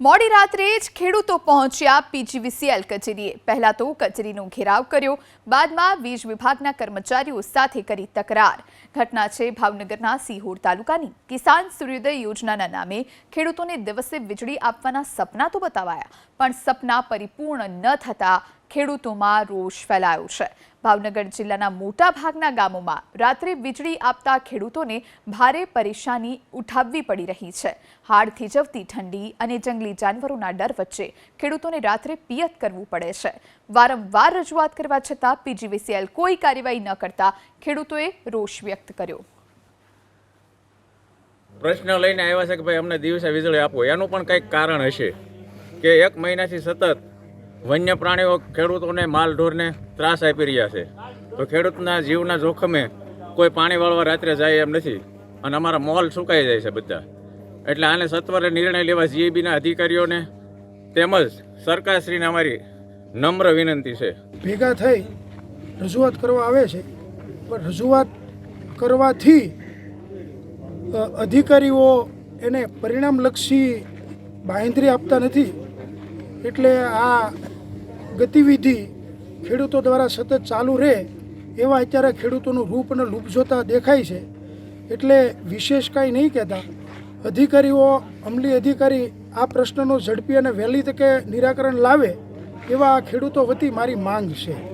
મોડી રાત્રે જ ખેડૂતો પહોંચ્યા પીજીવીસીએલ કચેરીએ. પહેલા તો કચેરીનો ઘેરાવ કર્યો, બાદમાં વીજ વિભાગના કર્મચારીઓ સાથે કરી તકરાર. ઘટના છે ભાવનગરના સિહોર તાલુકાની. કિસાન સૂર્યોદય યોજનાના નામે ખેડૂતોને દિવસે વીજળી આપવાના સપના તો બતાવાયા, પણ સપના પરિપૂર્ણ ન થતા ખેડૂતોમાં રોષ ફેલાયો છે. ભાવનગર જિલ્લાના મોટા ભાગના ગામોમાં રાત્રે વીજળી આપતા ખેડૂતોને ભારે પરેશાની ઉઠાવવી પડી રહી છે. હાડ થીજવતી ઠંડી અને જંગલી જાનવરોના ડર વચ્ચે ખેડૂતોને રાત્રે પિયત કરવું પડે છે. વારંવાર રજૂઆત કરવા છતાં પીજીવીસીએલ કોઈ કાર્યવાહી ન કરતા ખેડૂતોએ રોષ વ્યક્ત કર્યો. પ્રશ્ન લઈને આવ્યા છે કે ભાઈ અમને દિવસે વીજળી આપો. એનું પણ કંઈક કારણ હશે કે એક મહિનાથી સતત વન્ય પ્રાણીઓ ખેડૂતોને માલ ઢોરને ત્રાસ આપી રહ્યા છે. તો ખેડૂતના જીવના જોખમે કોઈ પાણી વાળવા રાત્રે જાય એમ નથી. અને અમારા મોલ સુકાઈ જાય છે બધા. એટલે આને સત્વરે નિર્ણય લેવા જીએબીના અધિકારીઓને તેમજ સરકારશ્રીને અમારી નમ્ર વિનંતી છે. ભેગા થઈ રજૂઆત કરવા આવે છે. પણ રજૂઆત કરવાથી અધિકારીઓ એને પરિણામલક્ષી બાંહેધરી આપતા નથી. એટલે આ ગતિવિધિ ખેડૂતો દ્વારા સતત ચાલુ રહે એવા અત્યારે ખેડૂતોનું રૂપ અને લૂપ જોતા દેખાય છે. એટલે વિશેષ કાંઈ નહીં કહેતા. અધિકારીઓ, અમલી અધિકારી આ પ્રશ્નનો ઝડપી અને વહેલી તકે નિરાકરણ લાવે એવા ખેડૂતો વતી મારી માંગ છે.